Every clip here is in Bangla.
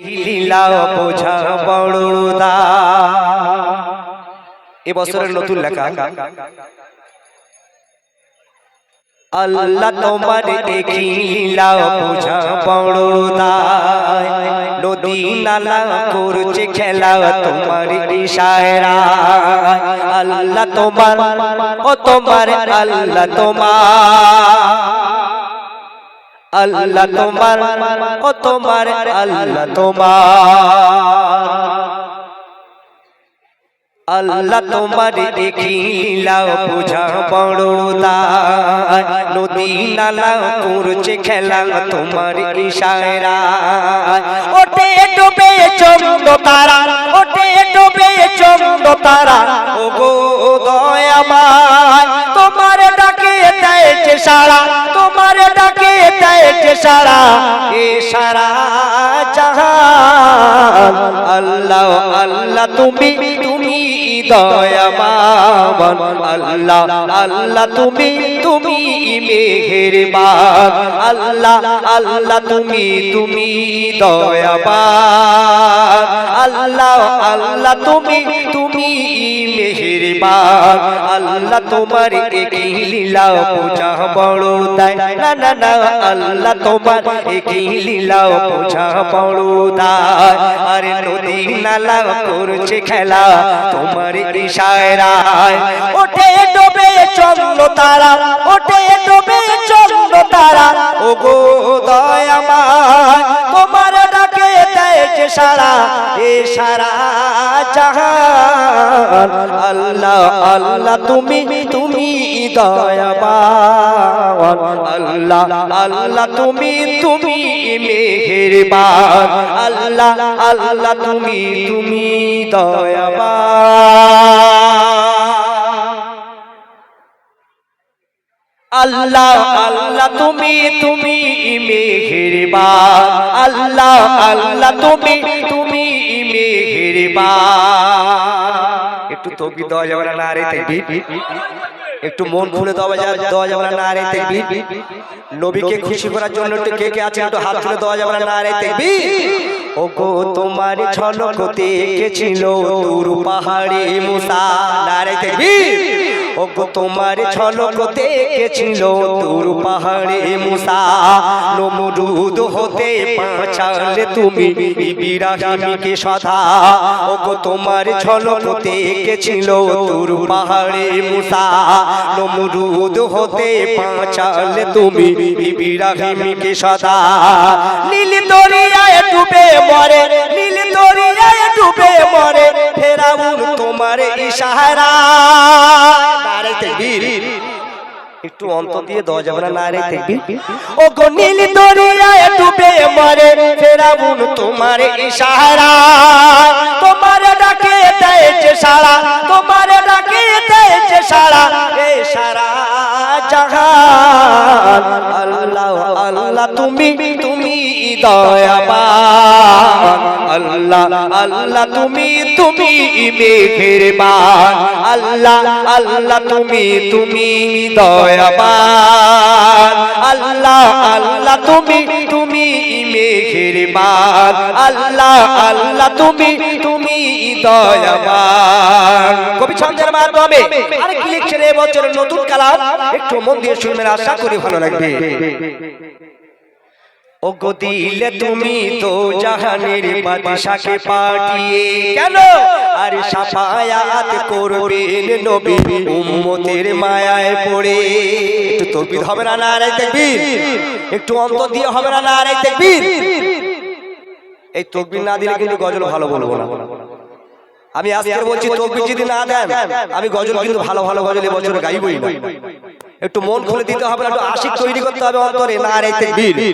লীলা বোঝা বড়দা এ বছরের নতুন লেখা। আল্লাহ তোমার দেখি লীলা বোঝা বড়দা নদী নালা করছে খেলা তোমার ইশারা। আল্লাহ তোমার ও তোমার আল্লাহ তোমার। আল্লাহ তোমার ও তোমার আল্লাহ তোমার। আল্লাহ তোমার দেখিলা বুঝা বড়দা নদী নালা করছে খেলা তোমার ইশারা ওটে ডোবে চন্দ আল্লাহ আল্লাহ তুমি তুমি দয়াবান। আল্লাহ আল্লাহ তুমি তুমি মেহেরবান। আল্লাহ আল্লাহ তুমি তুমি দয়াবান। আল্লাহ আল্লাহ তুমি তুমি মেহেরবান। আল্লাহ তোমার একই লীলা বড় তাই। না না না, আল্লাহ তোমার একই লীলা পূজা বড় তাই। আরে নদী নালা করছে খেলা তোমার ইশারায়। ওঠে ডোবে চন্দ্র তারা ওঠে ডোবে চন্দ্র তারা। ও গো দয়াময়, তোমার ডাকে যে সারা, এ সারা জাহান। আল্লাহ আল্লাহ, তুমি তুমি দয়াবান। আল্লাহ আল্লাহ, তুমি তুমি মেহেরবান। আল্লাহ আল্লাহ, তুমি তুমি দয়াবান। আল্লাহ আল্লাহ, তুমি তুমি মেহেরবান। আল্লাহ আল্লাহ, তুমি তুমি মেহেরবান। একটু তকবি দেওয়া যাবে না রে তাকবীর একটু মন খুলে দেওয়া যাবে দেওয়া যাবে না না রে তাকবীর নবীকে খুশি করার জন্য একটু কে কে আছে একটু হাত তুলে দেওয়া যাবে না না রে তাকবীর ও গো তোমার ঝলক দেখেছিল দূর পাহাড়ে মুসা। না রে তাকবীর ও গো তোমার ঝলক দেখেছিল দূর পাহাড়ে মুসা। নমরুদ হতে পাঁচালে তুমি ইব্রাহিমকে সদা ও গো তোমার ঝলক দেখেছিল দূর পাহাড়ে মুসা। নমরুদ হতে পাঁচালে তুমি ইব্রাহিমকে সদা নীল দরিয়ায় ডুবে মরে, নীল দরিয়ায় ডুবে মরে, ফেরাউন তোমার ইশারা। একটু অন্ত দিয়ে দেওয়া যাবে না নারে তাকবীর ও গো নীল দরিয়ায় ডুবে মরে ফেরাউন তোমার ইশারা। তোমার ডাকে দেয় যে সারা তোমার ডাকে দেয় যে সারা এ সারা জাহান। আল্লাহ আল্লাহ তুমি তুমি দয়াবান। আল্লাহ আল্লাহ তুমি তুমি মেহেরবান। আল্লাহ আল্লাহ তুমি তুমি দয়াবান। আল্লাহ আল্লাহ তুমি তুমি মেহেরবান। আল্লাহ আল্লাহ তুমি তুমি দয়াবান। কবি ছন্দের মাধ্যমে কি লিখছেন এবছরের নতুন কালাম? একটু মন দিয়ে শুনবেন, আশা করি ভালো লাগবে। ও দিলে তুমি তো জাহানের বাদশাকে পাঠিয়ে কেন? আর সাফায়াত করবেন নবী উম্মতের মায়ায় পড়ে। একটু তকবীর হবে না না রে তাকবীর? একটু অন্ত দিয়ে হবে না না রে তাকবীর। এই তকবীর না দিলে কিন্তু গজল ভালো বলব না। আমি আজকে বলছি তকবীর যদি না দেন আমি গজল কিন্তু ভালো ভালো গজল এবছর গাইবই না। একটু মন খুলে দিতে হবে না একটু আশিক তৈরি করতে হবে অন্তরে না রে দিলে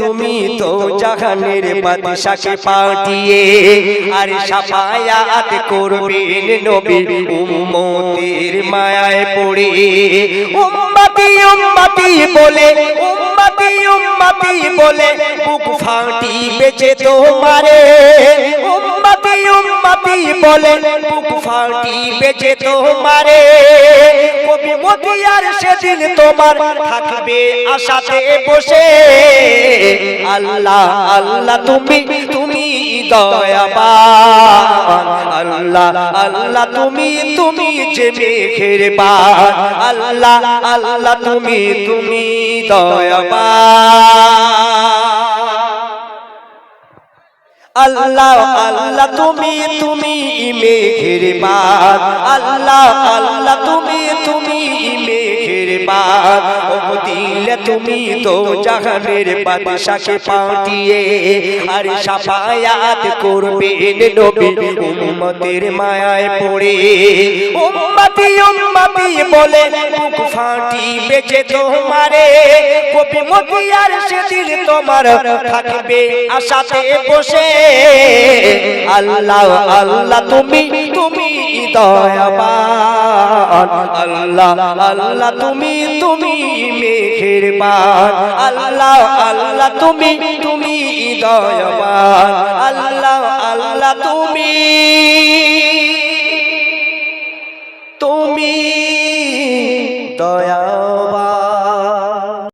তুমি তো জাহানের বাদশাকে পাঠিয়ে আর সাফায়াত করবেন নবী উম্মতের মায়ায় পড়ে। উম্মতি উম্মতি বলে উম্মতি উম্মতি বলে বুক ফাটি বেঁচে তোমারে। উম্মতি উম্মতি উম্মতি বলে, বুক ফাটি বেজে তোমারে। কবি মতিয়ার সেদিন তোমার থাকবে আশাতে বসে। আল্লাহ আল্লাহ, তুমি তুমি দয়াবান। আল্লাহ আল্লাহ, তুমি তুমি যে মেঘের বান। আল্লাহ আল্লাহ, তুমি তুমি দয়াবান। আল্লাহ আল্লাহ তুমি তুমি মেঘের বাদ। আল্লাহ আল্লাহ তুমি তুমি ও দিলে তুমি তো জাহানের বাদশাকে পাঠিয়ে আর সাফায়াত করবে নবী মায়ায় পড়ে। উম্মতি উম্মতি বলে বুক ফাটি বেজে তোমারে। কবি মতিয়ার সেদিন তোমার থাকবে আশাতে বসে। আল্লাহ আল্লাহ তুমি তুমি দয়াবান। আল্লাহ আল্লাহ তুমি তুমি মেঘের বান। আল্লাহ আল্লাহ তুমি তুমি দয়াবান। আল্লাহ আল্লাহ তুমি। তুমি দয়া